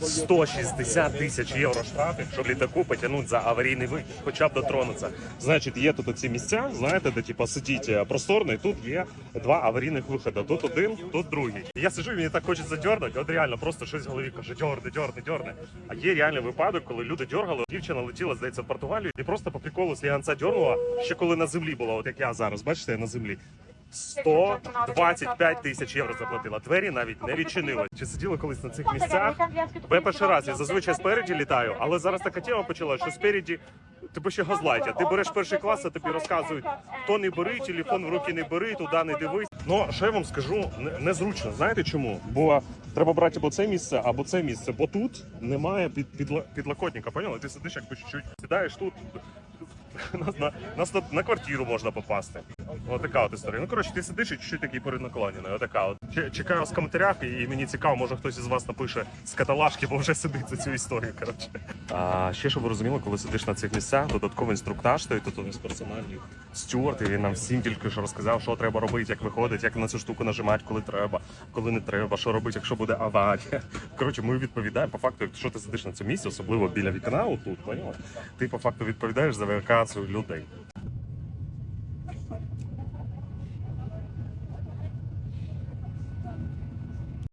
160 тисяч євро штрафів, щоб літаку потягнути за аварійний вихід, хоча б дотронутися. Значить, є тут оці місця, знаєте, де типу, сидіть е, просторно, і тут є два аварійних виходи. Тут один, тут другий. Я сиджу, і мені так хочеться дьорнути, от реально просто щось в голові каже, дьорни, дьорни, дьорни. А є реальний випадок, коли люди дьоргали, дівчина летіла, здається, в Португалію, і просто по приколу сліганця дьорнула, ще коли на землі була, от як я зараз, бачите, я на землі. 125 тисяч євро заплатила. Двері навіть не відчинили. Чи сиділи колись на цих місцях? Я перший раз я зазвичай спереді літаю, але зараз така тема почала, що спереді тебе ще газлайтять. Ти береш перший клас, а тобі розказують, то не бери, телефон в руки не бери, туди не дивись. Ну що я вам скажу, не- незручно. Знаєте чому? Бо треба брати або це місце, або це місце, бо тут немає під, підлокотника. Поняли? Ти сидиш як по чуть-чуть, сідаєш тут. Нас на, нас на, на квартиру можна попасти. Отака от історія. Ну коротше, ти сидиш і чуть-чуть такий переднаклонений. Отака от. Чекаю вас в коментарях, і мені цікаво, може хтось із вас напише з каталажки, бо вже сидить за цю історію. Коротше. А ще щоб ви розуміли, коли сидиш на цих місцях, додатковий інструктаж стоїть, тут у нас персональний стюард, і він нам всім тільки що розказав, що треба робити, як виходить, як на цю штуку нажимати, коли треба, коли не треба, що робити, якщо буде аварія. Коротше, ми відповідаємо по факту, якщо ти сидиш на цьому місці, особливо біля вікна, отут, поняла? Ти по факту відповідаєш за евакуацію людей.